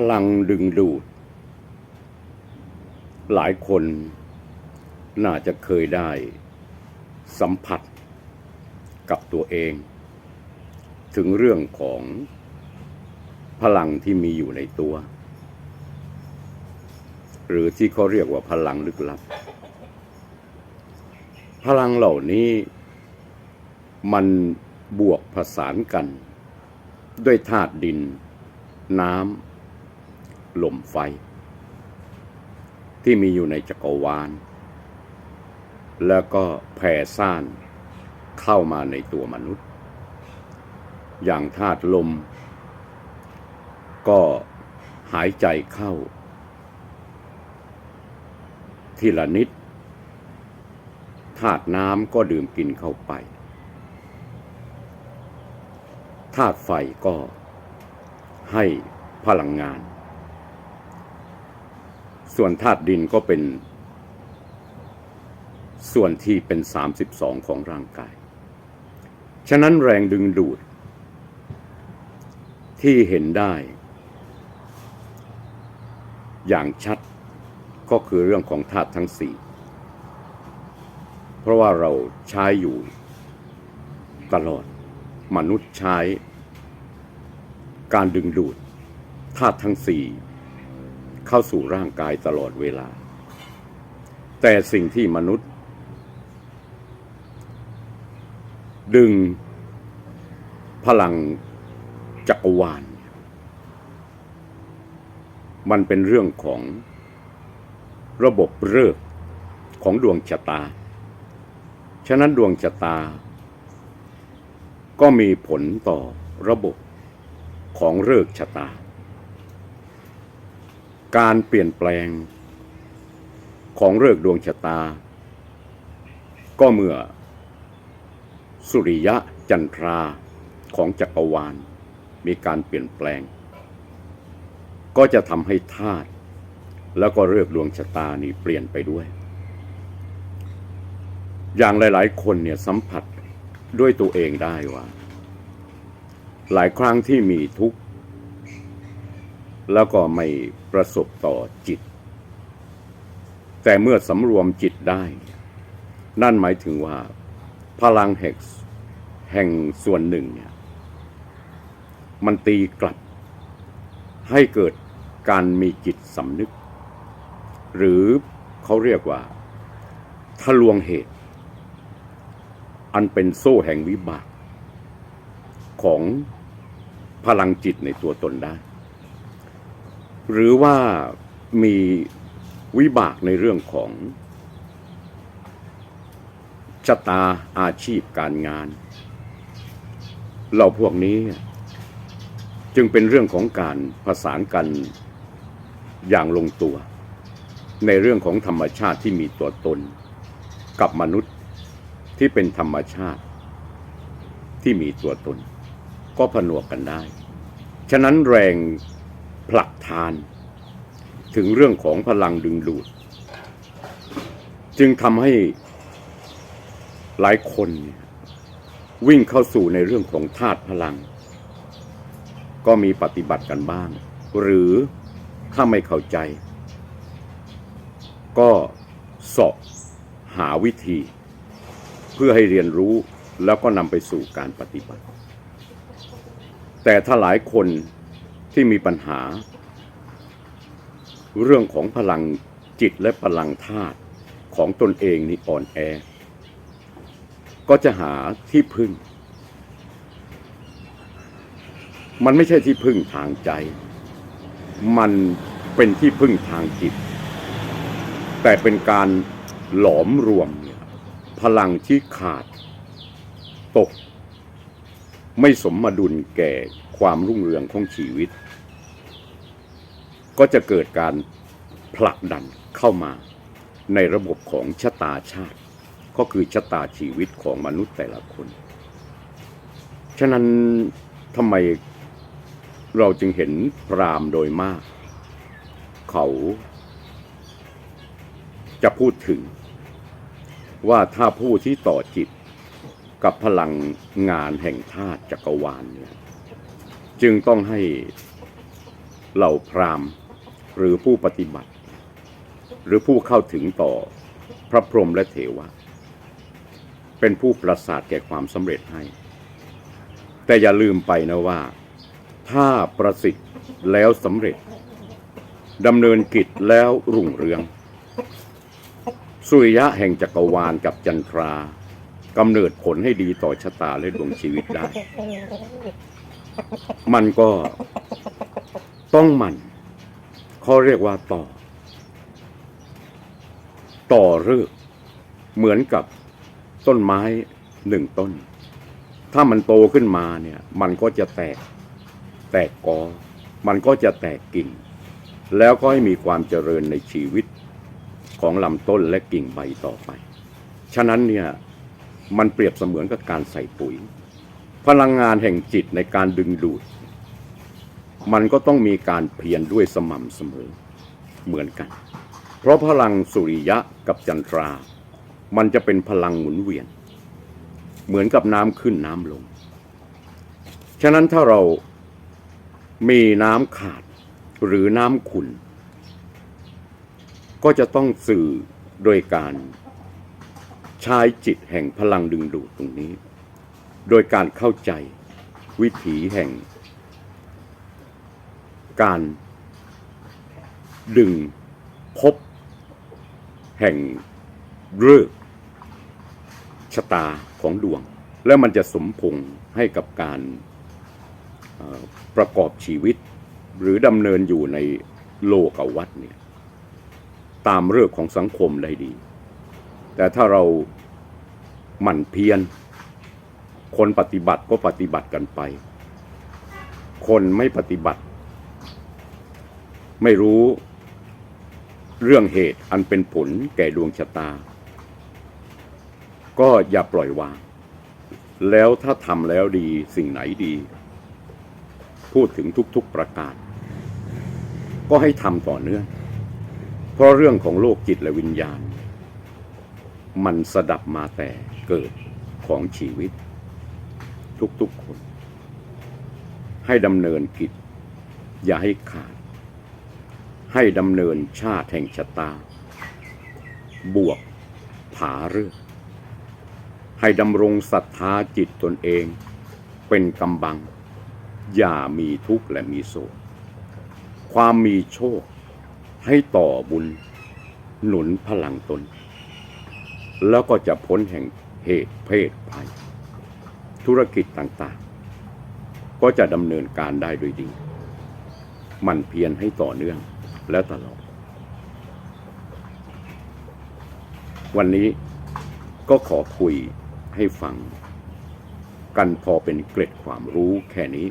พลังดึงดูด หลายคนน่าจะเคยได้สัมผัสกับตัวเอง ถึงเรื่องของพลังที่มีอยู่ในตัว หรือที่เขาเรียกว่าพลังลึกลับ พลังเหล่านี้มันบวกผสานกัน ด้วยธาตุดิน น้ำ ลมไฟ ที่มีอยู่ในจักรวาล แล้วก็แผ่ซ่านเข้ามาในตัวมนุษย์ อย่างธาตุลม ก็หายใจเข้า ทีละนิดธาตุน้ำก็ดื่มกินเข้าไปธาตุไฟก็ให้พลังงาน ส่วนธาตุดินก็เป็น ส่วนที่เป็น 32 ของร่างกาย ฉะนั้นแรงดึงดูด ที่เห็นได้ อย่างชัดก็คือเรื่องของธาตุทั้งสี่ เพราะว่าเราใช้อยู่ตลอดมนุษย์ใช้ การดึงดูดธาตุทั้งสี่ เข้าสู่ร่างกายตลอดเวลา แต่สิ่งที่มนุษย์ ดึงพลังจักรวาล มันเป็นเรื่องของระบบเลิกของดวงชะตา ฉะนั้นดวงชะตา ก็มีผลต่อระบบของเลิกชะตา การเปลี่ยนแปลงของเลิกดวงชะตา ก็เมื่อ สุริยะจันทราของจักรวาล มีการเปลี่ยนแปลง ก็จะทำให้ธาตุแล้วก็เลือกดวงชะตานี่เปลี่ยนไปด้วย อย่างหลาย ๆ คนเนี่ยสัมผัสด้วยตัวเองได้ว่า หลายครั้งที่มีทุกข์ แล้วก็ไม่ประสบต่อจิต แต่เมื่อสำรวมจิตได้ นั่นหมายถึงว่า พลังแห่งแห่งส่วนหนึ่งเนี่ยมันตีกลับ ให้เกิดการมีจิตสำนึก หรือเขาเรียกว่าทะลวงเหตุ อันเป็นโซ่แห่งวิบาก ของพลังจิตในตัวตนได้ หรือว่ามีวิบากในเรื่องของชะตาอาชีพการงาน เราพวกนี้จึงเป็นเรื่องของการผสานกันอย่างลงตัว ในเรื่องของธรรมชาติที่มีตัวตน กับมนุษย์ที่เป็นธรรมชาติที่มีตัวตน ก็ผนวกกันได้ ฉะนั้นแรง ผลักทาน ถึงเรื่องของพลังดึงดูด จึงทำให้หลายคนวิ่งเข้าสู่ในเรื่องของธาตุพลัง ก็มีปฏิบัติกันบ้าง หรือถ้าไม่เข้าใจ ก็สอบหาวิธี เพื่อให้เรียนรู้แล้วก็นำไปสู่การปฏิบัติ แต่ถ้าหลายคน ที่มีปัญหา เรื่องของพลังจิตและพลังธาตุของตนเองนี่อ่อนแอ ก็จะหาที่พึ่ง มันไม่ใช่ที่พึ่งทางใจ มันเป็นที่พึ่งทางจิต แต่เป็นการหลอมรวมพลังที่ขาดตก ไม่สมดุลแก่ความรุ่งเรืองของชีวิต ก็จะเกิดการผลักดันเข้ามาในระบบของชะตาชาติ ก็คือชะตาชีวิตของมนุษย์แต่ละคน ฉะนั้นทำไมเราจึงเห็นพรามโดยมาก เขาจะพูดถึงว่าถ้าผู้ที่ต่อจิต กับพลังงานแห่งธาตุจักรวาลเนี่ยจึงต้องให้เหล่าพราหมณ์หรือผู้ปฏิบัติ หรือผู้เข้าถึงต่อพระพรหมและเทวะ เป็นผู้ประสาทแก่ความสำเร็จให้ แต่อย่าลืมไปนะว่า ถ้าประสิทธิ์แล้วสำเร็จดำเนินกิจแล้วรุ่งเรือง สุริยะแห่งจักรวาลกับจันทรา กำเนิดผลให้ดีต่อชะตาและดวงชีวิตได้ มันก็ต้องมันเขาเรียกว่าต่อ ต่อเรือกเหมือนกับต้นไม้หนึ่งต้น ถ้ามันโตขึ้นมาเนี่ย มันก็จะแตก แตกกอ มันก็จะแตกกิ่ง แล้วก็ให้มีความเจริญในชีวิตของลำต้นและกิ่งใบต่อไป ฉะนั้นเนี่ย มันเปรียบเสมือนกับการใส่ปุ๋ย พลังงานแห่งจิตในการดึงดูด มันก็ต้องมีการเพียรด้วยสม่ำเสมอเหมือนกัน เพราะพลังสุริยะกับจันทรา มันจะเป็นพลังหมุนเวียน เหมือนกับน้ำขึ้นน้ำลง ฉะนั้นถ้าเรามีน้ำขาดหรือน้ำขุ่นก็จะต้องสื่อโดยการ ใช้จิตแห่งพลังดึงดูดตรงนี้ โดยการเข้าใจวิถีแห่ง การดึงพบ แห่งเลิกษ์ชะตาของดวง แล้วมันจะสมพงษ์ให้กับการประกอบชีวิต หรือดำเนินอยู่ในโลกวัฏเนี่ยตามเรื่องของสังคมได้ดี แต่ถ้าเราหมั่นเพียรคนปฏิบัติก็ปฏิบัติกันไป คนไม่ปฏิบัติ ไม่รู้เรื่องเหตุอันเป็นผลแก่ดวงชะตา ก็อย่าปล่อยวาง แล้วถ้าทำแล้วดีสิ่งไหนดี พูดถึงทุกๆประการ ก็ให้ทำต่อเนื่อง เพราะเรื่องของโลกจิตและวิญญาณ มันสดับมาแต่เกิดของชีวิต ทุกๆคน ให้ดำเนินกิจ อย่าให้ขาด ให้ดำเนินชาติแห่งชะตา บวกผาเรื่องให้ดำรงศรัทธาจิตตนเอง เป็นกำบัง อย่ามีทุกข์และมีโศกความมีโชค ให้ต่อบุญ หนุนพลังตน แล้วก็จะพ้นแห่งเหตุเพศภัยธุรกิจต่างๆ ก็จะดำเนินการได้โดยดีมันเพียรให้ต่อเนื่องและตลอด วันนี้ก็ขอคุยให้ฟัง กันพอเป็นเกร็ดความรู้แค่นี้